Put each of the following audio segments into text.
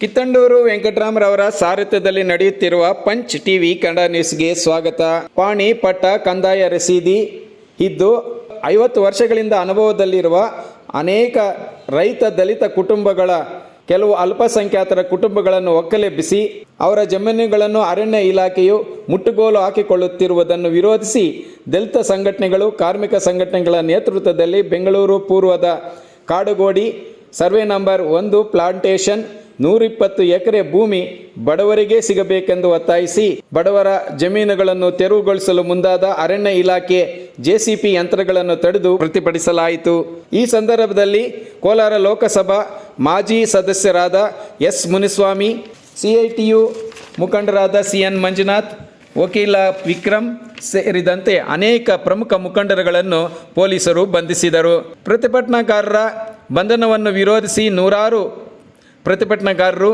ಕಿತ್ತಂಡೂರು ವೆಂಕಟರಾಮರವರ ಸಾರಥ್ಯದಲ್ಲಿ ನಡೆಯುತ್ತಿರುವ punch TV Kannada ನ್ಯೂಸ್ಗೆ ಸ್ವಾಗತ. ಪಾಣಿ ಪಟ್ಟ ಕಂದಾಯ ರಸೀದಿ ಇದ್ದು, ಐವತ್ತು ವರ್ಷಗಳಿಂದ ಅನುಭವದಲ್ಲಿರುವ ಅನೇಕ ರೈತ ದಲಿತ ಕುಟುಂಬಗಳ, ಕೆಲವು ಅಲ್ಪಸಂಖ್ಯಾತರ ಕುಟುಂಬಗಳನ್ನು ಒಕ್ಕಲೆಬ್ಬಿಸಿ, ಅವರ ಜಮೀನುಗಳನ್ನು ಅರಣ್ಯ ಇಲಾಖೆಯು ಮುಟ್ಟುಗೋಲು ಹಾಕಿಕೊಳ್ಳುತ್ತಿರುವುದನ್ನು ವಿರೋಧಿಸಿ ದಲಿತ ಸಂಘಟನೆಗಳು, ಕಾರ್ಮಿಕ ಸಂಘಟನೆಗಳ ನೇತೃತ್ವದಲ್ಲಿ ಬೆಂಗಳೂರು ಪೂರ್ವದ ಕಾಡುಗೋಡಿ ಸರ್ವೆ ನಂಬರ್ ಒಂದು, ಪ್ಲಾಂಟೇಶನ್ ನೂರಿಪ್ಪತ್ತು ಎಕರೆ ಭೂಮಿ ಬಡವರಿಗೆ ಸಿಗಬೇಕೆಂದು ಒತ್ತಾಯಿಸಿ ಬಡವರ ಜಮೀನುಗಳನ್ನು ತೆರವುಗೊಳಿಸಲು ಮುಂದಾದ ಅರಣ್ಯ ಇಲಾಖೆ ಜೆಸಿಪಿ ಯಂತ್ರಗಳನ್ನು ತಡೆದು ಪ್ರತಿಭಟಿಸಲಾಯಿತು. ಈ ಸಂದರ್ಭದಲ್ಲಿ ಕೋಲಾರ ಲೋಕಸಭಾ ಮಾಜಿ ಸದಸ್ಯರಾದ ಎಸ್ ಮುನಿಸ್ವಾಮಿ, ಸಿಐಟಿಯು ಮುಖಂಡರಾದ ಸಿ ಎನ್ ಮಂಜುನಾಥ್, ವಕೀಲ ವಿಕ್ರಮ್ ಸೇರಿದಂತೆ ಅನೇಕ ಪ್ರಮುಖ ಮುಖಂಡರುಗಳನ್ನು ಪೊಲೀಸರು ಬಂಧಿಸಿದರು. ಪ್ರತಿಭಟನಾಕಾರರ ಬಂಧನವನ್ನು ವಿರೋಧಿಸಿ ನೂರಾರು ಪ್ರತಿಭಟನಾಕಾರರು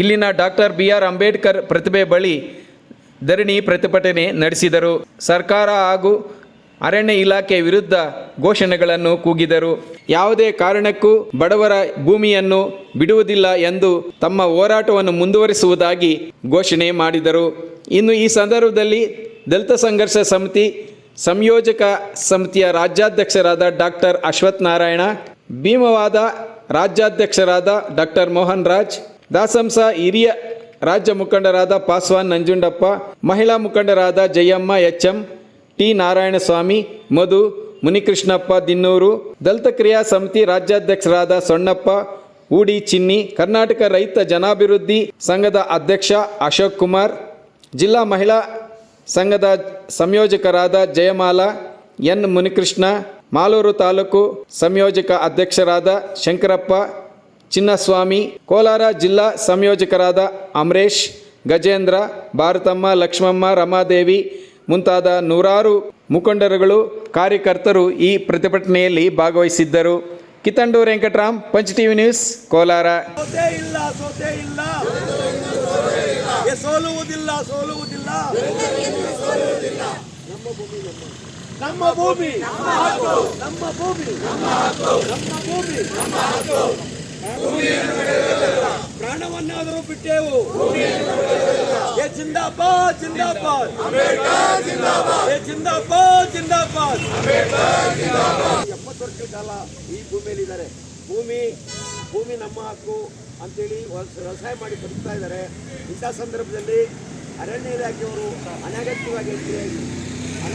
ಇಲ್ಲಿನ ಡಾಕ್ಟರ್ ಬಿ ಆರ್ ಅಂಬೇಡ್ಕರ್ ಪ್ರತಿಭೆ ಬಳಿ ಧರಣಿ ಪ್ರತಿಭಟನೆ ನಡೆಸಿದರು. ಸರ್ಕಾರ ಹಾಗೂ ಅರಣ್ಯ ಇಲಾಖೆ ವಿರುದ್ಧ ಘೋಷಣೆಗಳನ್ನು ಕೂಗಿದರು. ಯಾವುದೇ ಕಾರಣಕ್ಕೂ ಬಡವರ ಭೂಮಿಯನ್ನು ಬಿಡುವುದಿಲ್ಲ ಎಂದು ತಮ್ಮ ಹೋರಾಟವನ್ನು ಮುಂದುವರಿಸುವುದಾಗಿ ಘೋಷಣೆ ಮಾಡಿದರು. ಇನ್ನು ಈ ಸಂದರ್ಭದಲ್ಲಿ ದಲಿತ ಸಂಘರ್ಷ ಸಮಿತಿ, ಸಂಯೋಜಕ ಸಮಿತಿಯ ರಾಜ್ಯಾಧ್ಯಕ್ಷರಾದ ಡಾಕ್ಟರ್ ಅಶ್ವಥ್ ನಾರಾಯಣ ಭೀಮವಾದ ರಾಜ್ಯಾಧ್ಯಕ್ಷರಾದ ಡಾಕ್ಟರ್ ಮೋಹನ್ ರಾಜ್, ದಾಸಂಸ ಹಿರಿಯ ರಾಜ್ಯ ಮುಖಂಡರಾದ ಪಾಸ್ವಾನ್ ನಂಜುಂಡಪ್ಪ, ಮಹಿಳಾ ಮುಖಂಡರಾದ Jayamma H M T Narayanaswamy, Madhu Munikrishnappa Dinnur Dalit Kriya Samiti ರಾಜ್ಯಾಧ್ಯಕ್ಷರಾದ Sonnappa ಉಡಿ ಚಿನ್ನಿ, ಕರ್ನಾಟಕ ರೈತ ಜನಾಭಿವೃದ್ಧಿ ಸಂಘದ ಅಧ್ಯಕ್ಷ ಅಶೋಕ್ ಕುಮಾರ್, ಜಿಲ್ಲಾ ಮಹಿಳಾ ಸಂಘದ ಸಂಯೋಜಕರಾದ ಜಯಮಾಲಾ, ಎನ್ ಮುನಿಕೃಷ್ಣ ಮಾಲೂರು ತಾಲೂಕು ಸಂಯೋಜಕ ಅಧ್ಯಕ್ಷರಾದ ಶಂಕರಪ್ಪ ಚಿನ್ನಸ್ವಾಮಿ ಕೋಲಾರ ಜಿಲ್ಲಾ ಸಂಯೋಜಕರಾದ ಅಮರೇಶ್ ಗಜೇಂದ್ರ ಭಾರತಮ್ಮ ಲಕ್ಷ್ಮಮ್ಮ ರಮಾದೇವಿ ಮುಂತಾದ ನೂರಾರು ಮುಖಂಡರುಗಳು ಕಾರ್ಯಕರ್ತರು ಈ ಪ್ರತಿಭಟನೆಯಲ್ಲಿ ಭಾಗವಹಿಸಿದ್ದರು. Kittandur Venkatram punch TV news Kolar. ಸೋತೆ ಇಲ್ಲ ಸೋತೆ ಭೂಮಿ ಸೋಲುವುದಿಲ್ಲ ಸೋಲುವುದಿಲ್ಲ ನಮ್ಮ ಭೂಮಿ ನಮ್ಮ ಹಕ್ಕು. ನಮ್ಮ ಭೂಮಿ ನಮ್ಮ ಭೂಮಿ ಪ್ರಾಣವನ್ನಾದರೂ ಬಿಟ್ಟೆವು. ಏ ಜಿಂದಾಬಾದ್ ಜಿಂದಾಬಾದ್. ಏ ಜಿಂದಾಬಾದ್ ಜಿಂದಾಬಾದ್. ಎಪ್ಪತ್ತು ವರ್ಷಗಳ ಕಾಲ ಈ ಭೂಮಿಯಲ್ಲಿ ಇದ್ದಾರೆ. ಭೂಮಿ ಭೂಮಿ ನಮ್ಮ ಹಕ್ಕು ಅಂತೇಳಿ ವ್ಯವಸಾಯ ಮಾಡಿ ಬದುಕ್ತಾ ಇದ್ದಾರೆ. ಇಂಥ ಸಂದರ್ಭದಲ್ಲಿ ಅರಣ್ಯ ಇಲಾಖೆಯವರು ಅನಗತ್ಯವಾಗಿ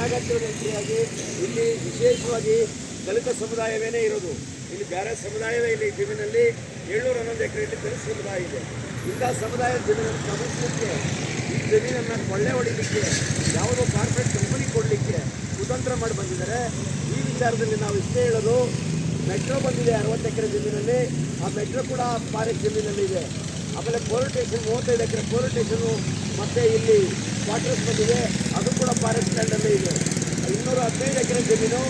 ವ್ಯಕ್ತಿಯಾಗಿ ಎಂಟ್ರಿಯಾಗಿ ಇಲ್ಲಿ ವಿಶೇಷವಾಗಿ ದಲಿತ ಸಮುದಾಯವೇನೆ ಇರೋದು. ಇಲ್ಲಿ ಬೇರೆ ಸಮುದಾಯವೇ ಇಲ್ಲಿ ಜಮೀನಲ್ಲಿ. ಏಳ್ನೂರ ಹನ್ನೊಂದು ಎಕರೆಯಲ್ಲಿ ದಲಿತ ಸಮುದಾಯ ಇದೆ. ಇಂಥ ಸಮುದಾಯದ ಜಮೀನನ್ನು ಗಮನಿಸಲಿಕ್ಕೆ ಈ ಜಮೀನನ್ನು ಕೊಳ್ಳೆ ಹೊಡಿಲಿಕ್ಕೆ, ಯಾವುದೋ ಕಾರ್ಪೊರೇಟ್ ಕಂಪನಿ ಕೊಡಲಿಕ್ಕೆ ಕುತಂತ್ರ ಮಾಡಿ ಬಂದಿದ್ದಾರೆ. ಈ ವಿಚಾರದಲ್ಲಿ ನಾವು ಇಷ್ಟೇ ಹೇಳೋದು, ಮೆಟ್ರೋ ಬಂದಿದೆ ಅರವತ್ತು ಎಕರೆ ಜಮೀನಲ್ಲಿ. ಆ ಮೆಟ್ರೋ ಕೂಡ ಫಾರೆಸ್ಟ್ ಜಮೀನಲ್ಲಿ ಇದೆ. ಆಮೇಲೆ ಪೋಲೀಸ್ ಸ್ಟೇಷನ್ ಮೂವತ್ತೈದು ಎಕರೆ ಪೋಲೀಸ್ ಸ್ಟೇಷನು ಮತ್ತು ಇಲ್ಲಿ ಕ್ವಾರ್ಟರ್ಸ್ ಬಂದಿದೆ. ಅದು ಕೂಡ ಫಾರೆಸ್ಟ್ ಲ್ಯಾಂಡಲ್ಲೇ ಇದೆ. ಇನ್ನೂರ ಹದಿನೈದು ಎಕರೆ ಜಮೀನು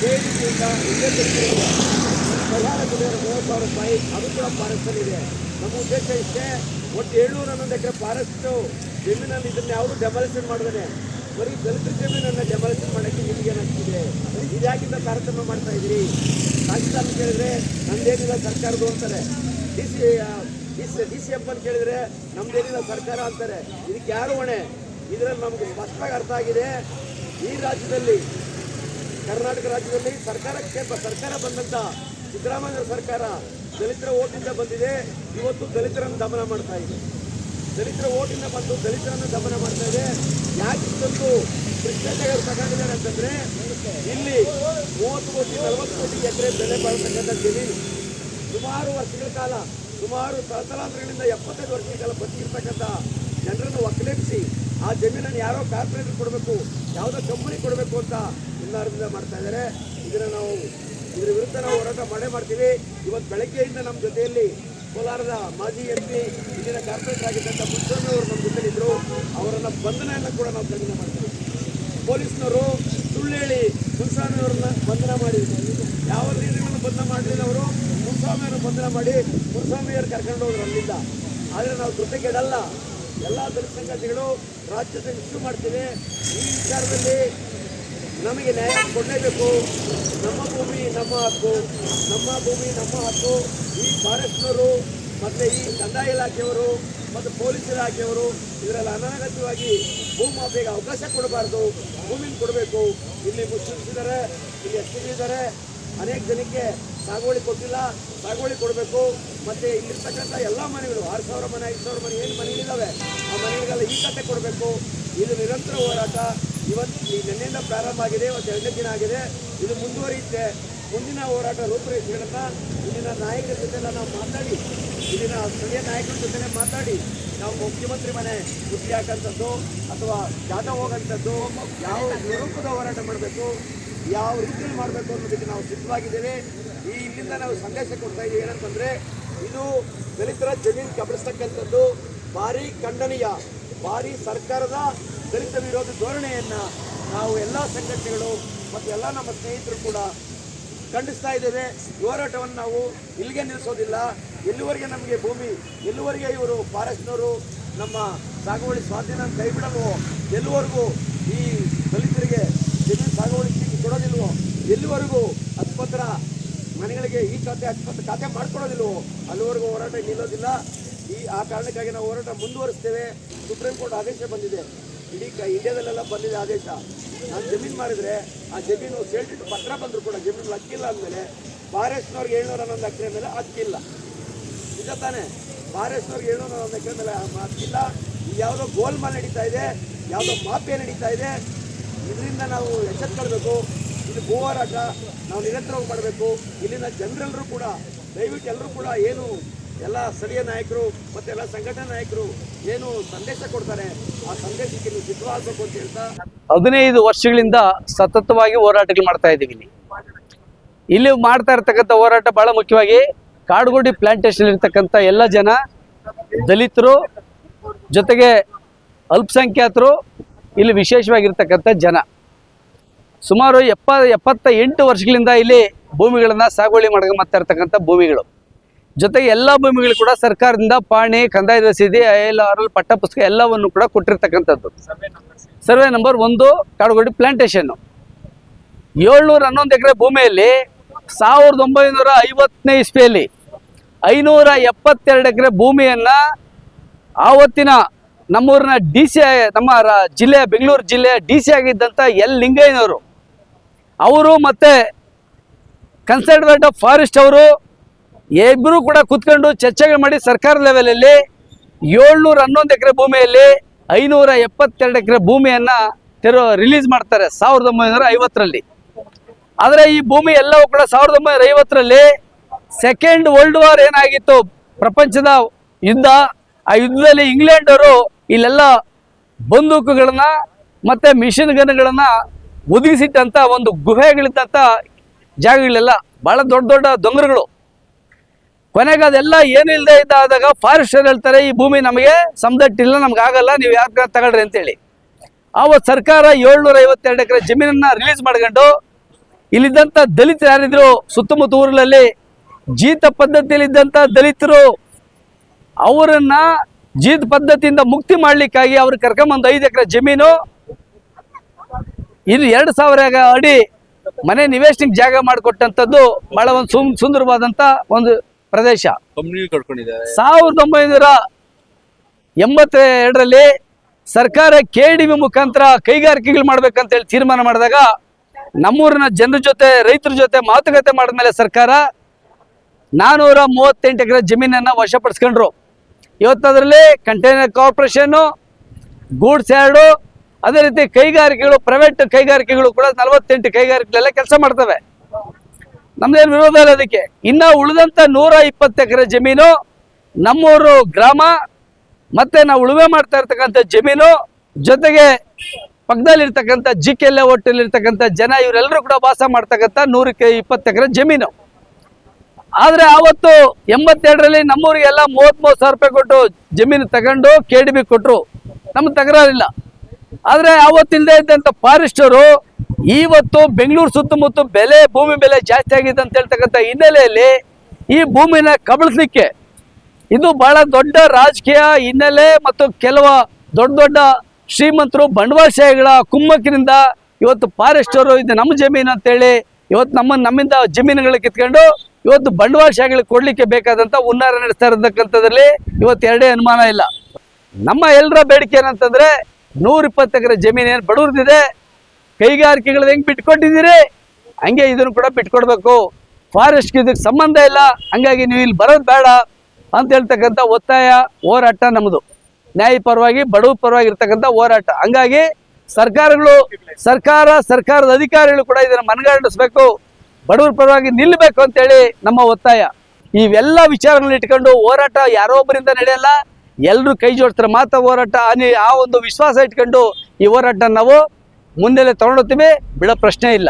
ಕೆ ಡಿ ತೆಗೆದಿದೆ. ಪರಿಹಾರ ಮೂವತ್ತು ಸಾವಿರ ರೂಪಾಯಿ ಅದು ಕೂಡ ಫಾರೆಸ್ಟಲ್ಲಿ ಇದೆ. ನಮ್ಮ ಉದ್ದೇಶ ಇಷ್ಟೇ, ಒಟ್ಟು ಏಳ್ನೂರ ಹನ್ನೊಂದು ಎಕರೆ ಫಾರೆಸ್ಟು ಜಮೀನಲ್ಲಿ ಇದನ್ನ ಯಾವುದು ಡೆಮಾಲಿಷನ್ ಮಾಡಿದಾನೆ. ಬರೀ ದಲಿತ ಜಮೀನನ್ನು ಡೆಮಾಲಿಷನ್ ಮಾಡೋಕ್ಕೆ ನಿಮಗೆ ಏನಾಗ್ತಿದೆ? ಇದ್ಯಾಕಿಂತ ತಾರತಮ್ಯ ಮಾಡ್ತಾ ಇದ್ದೀರಿ? ಪಾಕಿಸ್ತಾನ ಕೇಳಿದ್ರೆ ನಮ್ದೇನಿಲ್ಲ ಸರ್ಕಾರದ್ದು ಅಂತಾರೆ. D C D C F ಅಂತ ಕೇಳಿದ್ರೆ ನಮ್ಮದೇನಿಲ್ಲ ಸರ್ಕಾರ ಅಂತಾರೆ. ಇದಕ್ಕೆ ಯಾರು ಹೊಣೆ? ಇದರಲ್ಲಿ ನಮಗೆ ಸ್ಪಷ್ಟವಾಗಿ ಅರ್ಥ ಆಗಿದೆ. ಈ ರಾಜ್ಯದಲ್ಲಿ, ಕರ್ನಾಟಕ ರಾಜ್ಯದಲ್ಲಿ ಸರ್ಕಾರಕ್ಕೆ ಕ್ಷೇತ್ರ, ಸರ್ಕಾರ ಬಂದಂತ ಸಿದ್ದರಾಮಯ್ಯ ಸರ್ಕಾರ ದಲಿತರ ಓಟಿಂದ ಬಂದಿದೆ. ಇವತ್ತು ದಲಿತರನ್ನು ದಮನ ಮಾಡ್ತಾ ಇದೆ. ದಲಿತರ ಓಟಿಂದ ಬಂದು ದಲಿತರನ್ನು ದಮನ ಮಾಡ್ತಾ ಇದೆ. ಯಾಕೆ ಇಷ್ಟೊಂದು ಭ್ರಷ್ಟಾಚಾರ ತಗೊಂಡಿದ್ದಾರೆ ಅಂತಂದ್ರೆ, ಇಲ್ಲಿ ಮೂವತ್ತು ಕೋಟಿ, ನಲವತ್ತು ಕೋಟಿ ಎಕರೆ ಬೆಲೆ ಬಾಳ್ತಕ್ಕಂಥ ಜಮೀನು. ಸುಮಾರು ವರ್ಷಗಳ ಕಾಲ, ಸುಮಾರು ತಲತಲಾಂತರಗಳಿಂದ ಎಪ್ಪತ್ತೈದು ವರ್ಷಗಳ ಕಾಲ ಬದುಕಿರ್ತಕ್ಕಂಥ ಜನರನ್ನು ಒಕ್ಕಲೆಬ್ಬಿಸಿ ಆ ಜಮೀನನ್ನು ಯಾರೋ ಕಾರ್ಪೊರೇಟರ್ ಕೊಡಬೇಕು, ಯಾವುದೋ ಕಂಪನಿ ಕೊಡಬೇಕು ಅಂತ ಎಲ್ಲರಿಂದ ಮಾಡ್ತಾ ಇದ್ದಾರೆ. ಇದನ್ನು ನಾವು, ಇದರ ವಿರುದ್ಧ ನಾವು ಹೋರಾಟ ಮಾಡೇ ಮಾಡ್ತೀವಿ. ಇವತ್ತು ಬೆಳಗ್ಗೆಯಿಂದ ನಮ್ಮ ಜೊತೆಯಲ್ಲಿ ಕೋಲಾರದ ಮಾಜಿ ಎಂ ಪಿ, ಇಲ್ಲಿನ ಕಾರ್ಪೊರೇಟರ್ ಆಗಿದ್ದಂಥ ಮುನ್ಸ್ವಾಮಿ ಅವರು ನಮ್ಮ ಜೊತೆಲಿದ್ದರು ಅವರನ್ನು ಬಂಧನವನ್ನು ಕೂಡ ನಾವು ಖಂಡನೆ ಮಾಡ್ತೀವಿ. ಪೊಲೀಸ್ನವರು ಸುಳ್ಳು ಹೇಳಿ ಬಂಧನ ಮಾಡಿ, ಯಾವ ರೀತಿಗಳನ್ನು ಬಂಧನ ಮಾಡಲಿಲ್ಲ ಅವರು ಮುನ್ಸ್ವಾಮಿಯನ್ನು ಬಂಧನ ಮಾಡಿ ಮುನ್ಸ್ವಾಮಿಯವರು ಕರ್ಕೊಂಡು ಹೋದ್ರು ಆದರೆ ನಾವು ಜೊತೆಗೆಡಲ್ಲ ಎಲ್ಲ ದಲಿತ ಸಂಘಟನೆಗಳು ರಾಜ್ಯದ ಇಶ್ಯೂ ಮಾಡ್ತೀವಿ. ಈ ವಿಚಾರದಲ್ಲಿ ನಮಗೆ ನ್ಯಾಯ ಕೊಡಲೇಬೇಕು. ನಮ್ಮ ಭೂಮಿ, ನಮ್ಮ ಹಕ್ಕು, ನಮ್ಮ ಭೂಮಿ, ನಮ್ಮ ಹಕ್ಕು. ಈ ಫಾರೆಸ್ಟ್ನವರು ಮತ್ತು ಈ ಕಂದಾಯ ಇಲಾಖೆಯವರು ಮತ್ತು ಪೊಲೀಸ್ ಇಲಾಖೆಯವರು ಇದರಲ್ಲಿ ಅನಗತ್ಯವಾಗಿ ಭೂಮಾಫಿಗೆ ಅವಕಾಶ ಕೊಡಬಾರ್ದು. ಭೂಮಿನ ಕೊಡಬೇಕು. ಇಲ್ಲಿ ಮುಸ್ಲಿಮ್ಸ್ ಇದ್ದಾರೆ ಇಲ್ಲಿ ಎಸ್ ಇದ್ದಾರೆ ಅನೇಕ ಜನಕ್ಕೆ ಸಾಗುವಳಿ ಕೊಟ್ಟಿಲ್ಲ. ಸಾಗುವಳಿ ಕೊಡಬೇಕು. ಮತ್ತೆ ಇಲ್ಲಿರ್ತಕ್ಕಂಥ ಎಲ್ಲ ಮನೆಗಳು, ಆರು ಸಾವಿರ ಮನೆ, ಐದು ಸಾವಿರ ಮನೆ, ಏನು ಮನೆಗಳಿದ್ದಾವೆ ಆ ಮನೆಗಳಿಗೆಲ್ಲ ಈ ಕತೆ ಕೊಡಬೇಕು. ಇದು ನಿರಂತರ ಹೋರಾಟ. ಇವತ್ತು ಈ ನಿನ್ನೆಯಿಂದ ಪ್ರಾರಂಭ ಆಗಿದೆ, ಇವತ್ತು ಎರಡನೇ ದಿನ ಆಗಿದೆ. ಇದು ಮುಂದುವರಿಯುತ್ತೆ. ಮುಂದಿನ ಹೋರಾಟ ರೂಪುರೇಷೆಗಳನ್ನು ಇಲ್ಲಿನ ನಾಯಕರ ಜೊತೆ ನಾವು ಮಾತಾಡಿ, ಇಲ್ಲಿನ ಸ್ಥಳೀಯ ನಾಯಕರ ಜೊತೆನೇ ಮಾತಾಡಿ, ನಾವು ಮುಖ್ಯಮಂತ್ರಿ ಮನೆ ಮುಟ್ಟಿ ಹಾಕೋಂಥದ್ದು ಅಥವಾ ಜಾತ ಹೋಗೋಂಥದ್ದು, ಯಾವ ಸ್ವರೂಪದ ಹೋರಾಟ ಮಾಡಬೇಕು? ಯಾವ ರೀತಿಯಲ್ಲಿ ಮಾಡಬೇಕು ಅನ್ನೋದಕ್ಕೆ ನಾವು ಸಿದ್ಧವಾಗಿದ್ದೇವೆ. ಈ ಇಲ್ಲಿಂದ ನಾವು ಸಂದೇಶ ಕೊಡ್ತಾ ಇದ್ದೀವಿ ಏನಂತಂದರೆ, ಇದು ದಲಿತರ ಜಮೀನು ಕಬಳಿಸ್ತಕ್ಕಂಥದ್ದು ಭಾರಿ ಖಂಡನೀಯ, ಭಾರಿ ಸರ್ಕಾರದ ದಲಿತ ವಿರೋಧಿ ಧೋರಣೆಯನ್ನು ನಾವು ಎಲ್ಲ ಸಂಘಟನೆಗಳು ಮತ್ತು ಎಲ್ಲ ನಮ್ಮ ಸ್ನೇಹಿತರು ಕೂಡ ಖಂಡಿಸ್ತಾ ಇದ್ದೇವೆ. ಹೋರಾಟವನ್ನು ನಾವು ಇಲ್ಲಿಗೆ ನಿಲ್ಲಿಸೋದಿಲ್ಲ. ಎಲ್ಲಿವರೆಗೆ ನಮಗೆ ಭೂಮಿ ಎಲ್ಲಿವರೆಗೆ ಇವರು ಫಾರೆಸ್ಟ್ನವರು ನಮ್ಮ ಸಾಗುವಳಿ ಸ್ವಾಧೀನ ಕೈ ಬಿಡಲ್ವೋ ಎಲ್ಲಿವರೆಗೂ ಈ ದಲಿತರಿಗೆ ಜಮೀನು ಸಾಗುವಳಿ ಚೀಟಿ ಕೊಡೋದಿಲ್ವೋ? ಎಲ್ಲಿವರೆಗೂ ಹತ್ಪತ್ರ ಮನೆಗಳಿಗೆ ಈ ಖಾತೆ ಹತ್ಪತ್ರ ಖಾತೆ ಮಾಡ್ಕೊಡೋದಿಲ್ವೋ ಅಲ್ಲಿವರೆಗೂ ಹೋರಾಟ ನಿಲ್ಲೋದಿಲ್ಲ. ಈ, ಆ ಕಾರಣಕ್ಕಾಗಿ ನಾವು ಹೋರಾಟ ಮುಂದುವರಿಸ್ತೇವೆ. ಸುಪ್ರೀಂ ಕೋರ್ಟ್ ಆದೇಶ ಬಂದಿದೆ. ಇಡೀ ಕ, ಇಂಡಿಯಾದಲ್ಲೆಲ್ಲ ಬಂದಿದೆ ಆದೇಶ. ನಾನು ಜಮೀನು ಮಾಡಿದರೆ ಆ ಜಮೀನು ಸೇಲ್ಟಿಟ್ಟು ಪತ್ರ ಬಂದರೂ ಕೂಡ, ಜಮೀನು ಹಕ್ಕಿಲ್ಲ ಅಂದಮೇಲೆ ಫಾರೆಸ್ಟ್ನವ್ರಿಗೆ ಏಳ್ನೂರ ಹನ್ನೊಂದು ಎಕರೆ ಮೇಲೆ ಹಕ್ಕಿಲ್ಲ. ನಿಜ ತಾನೇ? ಫಾರೆಸ್ಟ್ನವ್ರಿಗೆ ಏಳ್ನೂರ ಹನ್ನೊಂದು ಎಕರೆ ಮೇಲೆ ಹಕ್ಕಿಲ್ಲ. ಯಾವುದೋ ಗೋಲ್ಮಾಲ್ ನಡೀತಾ ಇದೆ, ಯಾವುದೋ ಮಾಫಿಯಾ ನಡೀತಾ ಇದೆ. ಇದರಿಂದ ನಾವು ಎಚ್ಚೆತ್ಕೊಳ್ಬೇಕು. ಇದು ಭೂ ನಾವು ನಿರಂತರವಾಗಿ ಮಾಡಬೇಕು. ಇಲ್ಲಿನ ಜನರೆಲ್ಲರೂ ಕೂಡ, ದಯವಿಟ್ಟು ಎಲ್ಲರೂ ಕೂಡ ಏನು ಎಲ್ಲ ಸ್ಥಳೀಯ ನಾಯಕರು ಮತ್ತು ಎಲ್ಲ ಸಂಘಟನಾ ನಾಯಕರು ಏನು ಸಂದೇಶ ಕೊಡ್ತಾರೆ, ಆ ಸಂದೇಶಕ್ಕೆ ನೀವು ಸಿದ್ಧವಾಗಬೇಕು ಅಂತ ಹೇಳ್ತಾ ಹದಿನೈದು ವರ್ಷಗಳಿಂದ ಸತತವಾಗಿ ಹೋರಾಟಗಳು ಮಾಡ್ತಾ ಇದ್ದೀವಿ ಇಲ್ಲಿ. ಇಲ್ಲಿ ಮಾಡ್ತಾ ಇರ್ತಕ್ಕಂಥ ಹೋರಾಟ ಬಹಳ ಮುಖ್ಯವಾಗಿ ಕಾಡುಗೋಡಿ ಪ್ಲಾಂಟೇಶನ್ ಇರ್ತಕ್ಕಂಥ ಎಲ್ಲ ಜನ, ದಲಿತರು, ಜೊತೆಗೆ ಅಲ್ಪಸಂಖ್ಯಾತರು, ಇಲ್ಲಿ ವಿಶೇಷವಾಗಿರ್ತಕ್ಕಂಥ ಜನ. ಸುಮಾರು ಎಪ್ಪ ಎಪ್ಪತ್ತ ಎಂಟು ವರ್ಷಗಳಿಂದ ಇಲ್ಲಿ ಭೂಮಿಗಳನ್ನು ಸಾಗುವಳಿ ಮಾಡ್ಕೊಂಬತ್ತಾ ಇರ್ತಕ್ಕಂಥ ಭೂಮಿಗಳು. ಜೊತೆಗೆ ಎಲ್ಲ ಭೂಮಿಗಳು ಕೂಡ ಸರ್ಕಾರದಿಂದ ಪಾಣಿ, ಕಂದಾಯ ರಸೀದಿ, ಐ ಎಲ್ ಆರ್ ಎಲ್ ಪಟ್ಟ ಎಲ್ಲವನ್ನು ಕೂಡ ಕೊಟ್ಟಿರ್ತಕ್ಕಂಥದ್ದು. ಸರ್ವೆ ನಂಬರ್ ಒಂದು, ಕಾಡುಗೋಡಿ ಪ್ಲಾಂಟೇಶನ್ ಏಳ್ನೂರ ಹನ್ನೊಂದು ಎಕರೆ ಭೂಮಿಯಲ್ಲಿ ಸಾವಿರದ ಒಂಬೈನೂರ ಐವತ್ತನೇ ಇಸ್ವಿಯಲ್ಲಿ ಐನೂರ ಎಪ್ಪತ್ತೆರಡು ಎಕರೆ ಭೂಮಿಯನ್ನು ಆವತ್ತಿನ ನಮ್ಮೂರಿನ ಡಿ ಸಿ ನಮ್ಮ ಜಿಲ್ಲೆ, ಬೆಂಗಳೂರು ಜಿಲ್ಲೆಯ ಡಿ ಸಿ ಆಗಿದ್ದಂಥ ಎಲ್ ಲಿಂಗಯ್ಯನವರು ಅವರು ಮತ್ತೆ ಕನ್ಸಲ್ಟೆಂಟ್ ಆಫ್ ಫಾರೆಸ್ಟ್ ಅವರು ಇಬ್ಬರು ಕೂಡ ಕೂತ್ಕೊಂಡು ಚರ್ಚೆಗಳು ಮಾಡಿ ಸರ್ಕಾರ ಲೆವೆಲಲ್ಲಿ ಏಳ್ನೂರ ಹನ್ನೊಂದು ಎಕರೆ ಭೂಮಿಯಲ್ಲಿ ಐನೂರ ಎಪ್ಪತ್ತೆರಡು ಎಕರೆ ಭೂಮಿಯನ್ನು ತೆರೋ ರಿಲೀಸ್ ಮಾಡ್ತಾರೆ ಸಾವಿರದ ಒಂಬೈನೂರ ಐವತ್ತರಲ್ಲಿ. ಆದರೆ ಈ ಭೂಮಿ ಎಲ್ಲವೂ ಕೂಡ ಸಾವಿರದ ಒಂಬೈನೂರ ಐವತ್ತರಲ್ಲಿ ಸೆಕೆಂಡ್ ವರ್ಲ್ಡ್ ವಾರ್ ಏನಾಗಿತ್ತು ಪ್ರಪಂಚದ ಯುದ್ಧ, ಆ ಯುದ್ಧದಲ್ಲಿ ಇಂಗ್ಲೆಂಡ್ ಅವರು ಇಲ್ಲೆಲ್ಲ ಬಂದೂಕುಗಳನ್ನ ಮತ್ತೆ ಮಿಷಿನ್ ಗನ್ಗಳನ್ನ ಒದಗಿಸಿಟ್ಟಂತ ಒಂದು ಗುಹೆಗಳಿದ್ದಂಥ ಜಾಗಗಳೆಲ್ಲ ಬಹಳ ದೊಡ್ಡ ದೊಡ್ಡ ದೊಂಗರುಗಳು. ಕೊನೆಗೆ ಅದೆಲ್ಲ ಏನಿಲ್ಲದೆ ಇದ್ದಾದಾಗ ಫಾರೆಸ್ಟರ್ ಹೇಳ್ತಾರೆ, ಈ ಭೂಮಿ ನಮಗೆ ಸಮದಟ್ಟಿಲ್ಲ ನಮ್ಗೆ ಆಗಲ್ಲ, ನೀವು ಯಾಕೆ ತಗೊಳ್ರಿ ಅಂತೇಳಿ. ಆವತ್ತು ಸರ್ಕಾರ ಏಳ್ನೂರ ಐವತ್ತೆರಡು ಎಕರೆ ಜಮೀನನ್ನ ರಿಲೀಸ್ ಮಾಡ್ಕೊಂಡು ಇಲ್ಲಿದ್ದಂಥ ದಲಿತರು ಯಾರಿದ್ರು, ಸುತ್ತಮುತ್ತ ಊರಲ್ಲಿ ಜೀತ ಪದ್ಧತಿಯಲ್ಲಿದ್ದಂಥ ದಲಿತರು, ಅವರನ್ನು ಜೀತ ಪದ್ಧತಿಯಿಂದ ಮುಕ್ತಿ ಮಾಡಲಿಕ್ಕಾಗಿ ಅವ್ರಿಗೆ ಕರ್ಕೊಂಬಂದು ಐದು ಎಕರೆ ಜಮೀನು ಇದು ಎರಡು ಸಾವಿರ ಅಡಿ ಮನೆ ನಿವೇಶನಕ್ಕೆ ಜಾಗ ಮಾಡಿಕೊಟ್ಟಂಥದ್ದು ಬಹಳ ಒಂದು ಸುಮ್ ಸುಂದರವಾದಂಥ ಒಂದು ಪ್ರದೇಶ. ಸಾವಿರದ ಒಂಬೈನೂರ ಎಂಬತ್ತ ಎರಡರಲ್ಲಿ ಸರ್ಕಾರ ಕೆ ಡಿ ಬಿ ಮುಖಾಂತರ ಕೈಗಾರಿಕೆಗಳು ಮಾಡ್ಬೇಕಂತೇಳಿ ತೀರ್ಮಾನ ಮಾಡಿದಾಗ ನಮ್ಮೂರಿನ ಜನರ ಜೊತೆ ರೈತರ ಜೊತೆ ಮಾತುಕತೆ ಮಾಡಿದ್ಮೇಲೆ ಸರ್ಕಾರ ನಾನೂರ ಮೂವತ್ತೆಂಟು ಎಕರೆ ಜಮೀನನ್ನು ವಶಪಡಿಸ್ಕೊಂಡ್ರು. ಇವತ್ತದರಲ್ಲಿ ಕಂಟೈನರ್ ಕಾರ್ಪೊರೇಷನ್ನು ಗೂಡ್ಸ್ ಯಾರ್ಡು ಅದೇ ರೀತಿ ಕೈಗಾರಿಕೆಗಳು ಪ್ರೈವೇಟ್ ಕೈಗಾರಿಕೆಗಳು ಕೂಡ ನಲವತ್ತೆಂಟು ಕೈಗಾರಿಕೆಗಳೆಲ್ಲ ಕೆಲಸ ಮಾಡ್ತವೆ. ನಮ್ದೇನು ವಿರೋಧ ಇಲ್ಲ ಅದಕ್ಕೆ. ಇನ್ನ ಉಳಿದಂತ ನೂರ ಇಪ್ಪತ್ತು ಎಕರೆ ಜಮೀನು, ನಮ್ಮೂರು ಗ್ರಾಮ, ಮತ್ತೆ ನಾವು ಉಳುವೆ ಮಾಡ್ತಾ ಇರ್ತಕ್ಕಂಥ ಜಮೀನು, ಜೊತೆಗೆ ಪಕ್ಕದಲ್ಲಿರ್ತಕ್ಕಂಥ ಜಿ ಕೆ ಇರ್ತಕ್ಕಂಥ ಜನ ಇವರೆಲ್ಲರೂ ಕೂಡ ವಾಸ ಮಾಡ್ತಕ್ಕಂಥ ನೂರಕ್ಕೆ ಇಪ್ಪತ್ತು ಎಕರೆ ಜಮೀನು. ಆದ್ರೆ ಆವತ್ತು ಎಂಬತ್ತೆರಡರಲ್ಲಿ ನಮ್ಮೂರಿಗೆಲ್ಲ ಮೂವತ್ತ್ ಮೂವತ್ತು ಸಾವಿರ ರೂಪಾಯಿ ಕೊಟ್ಟು ಜಮೀನು ತಗೊಂಡು ಕೆ ಡಿ ಬಿ ಕೊಟ್ಟರು ನಮ್ಗೆ ತಕರಾರಿಲ್ಲ ಆದ್ರೆ ಅವತ್ತಿಲ್ಲದೆ ಇದ್ದಂಥ ಫಾರೆಸ್ಟರು ಇವತ್ತು ಬೆಂಗಳೂರು ಸುತ್ತಮುತ್ತ ಬೆಲೆ, ಭೂಮಿ ಬೆಲೆ ಜಾಸ್ತಿ ಆಗಿದೆ ಅಂತ ಹೇಳ್ತಕ್ಕಂಥ ಹಿನ್ನೆಲೆಯಲ್ಲಿ ಈ ಭೂಮಿನ ಕಬಳಿಸ್ಲಿಕ್ಕೆ ಇದು ಬಹಳ ದೊಡ್ಡ ರಾಜಕೀಯ ಹಿನ್ನೆಲೆ ಮತ್ತು ಕೆಲವು ದೊಡ್ಡ ದೊಡ್ಡ ಶ್ರೀಮಂತರು ಬಂಡವಾಳಶಾಹಿಗಳ ಕುಮ್ಮಕ್ಕಿನಿಂದ ಇವತ್ತು ಫಾರೆಸ್ಟರು ಇದು ನಮ್ಮ ಜಮೀನು ಅಂತೇಳಿ ಇವತ್ತು ನಮ್ಮ ನಮ್ಮಿಂದ ಜಮೀನುಗಳು ಕಿತ್ಕೊಂಡು ಇವತ್ತು ಬಂಡವಾಳಶಾಹಿಗಳಿಗೆ ಕೊಡ್ಲಿಕ್ಕೆ ಬೇಕಾದಂತ ಹುನ್ನಾರ ನಡೆಸ್ತಾ ಇರತಕ್ಕಂಥದ್ರಲ್ಲಿ ಇವತ್ತು ಎರಡೇ ಅನುಮಾನ ಇಲ್ಲ. ನಮ್ಮ ಎಲ್ಲರ ಬೇಡಿಕೆ ಏನಂತಂದ್ರೆ ನೂರ ಇಪ್ಪತ್ತು ಎಕರೆ ಜಮೀನು ಏನು ಬಡವ್ರದಿದೆ? ಕೈಗಾರಿಕೆಗಳು ಹೆಂಗ್ ಬಿಟ್ಕೊಟ್ಟಿದ್ದೀರಿ ಹಂಗೆ ಇದನ್ನು ಕೂಡ ಬಿಟ್ಕೊಡ್ಬೇಕು. ಫಾರೆಸ್ಟ್ಗೆ ಇದಕ್ಕೆ ಸಂಬಂಧ ಇಲ್ಲ. ಹಂಗಾಗಿ ನೀವು ಇಲ್ಲಿ ಬರೋದು ಬೇಡ ಅಂತ ಹೇಳ್ತಕ್ಕಂಥ ಒತ್ತಾಯ, ಹೋರಾಟ ನಮ್ಮದು ನ್ಯಾಯ ಪರವಾಗಿ ಬಡವ ಪರವಾಗಿ ಇರ್ತಕ್ಕಂಥ ಹೋರಾಟ. ಹಂಗಾಗಿ ಸರ್ಕಾರಗಳು, ಸರ್ಕಾರ, ಸರ್ಕಾರದ ಅಧಿಕಾರಿಗಳು ಕೂಡ ಇದನ್ನು ಮನಗಾಡಿಸ್ಬೇಕು. ಬಡವರ ಪರವಾಗಿ ನಿಲ್ಲಬೇಕು ಅಂತೇಳಿ ನಮ್ಮ ಒತ್ತಾಯ. ಇವೆಲ್ಲ ವಿಚಾರಗಳನ್ನ ಇಟ್ಕೊಂಡು ಹೋರಾಟ ಯಾರೋ ಒಬ್ಬರಿಂದ ನಡೆಯಲ್ಲ. ಎಲ್ಲರೂ ಕೈ ಜೋಡಿಸ್ತಾರೆ ಮಾತ್ರ ಹೋರಾಟ. ಅನಿ ಆ ಒಂದು ವಿಶ್ವಾಸ ಇಟ್ಕೊಂಡು ಈ ಹೋರಾಟ ನಾವು ಮುಂದೆಲೆ ತಗೊಂಡೋಗ್ತೀವಿ. ಬಿಡೋ ಪ್ರಶ್ನೆ ಇಲ್ಲ.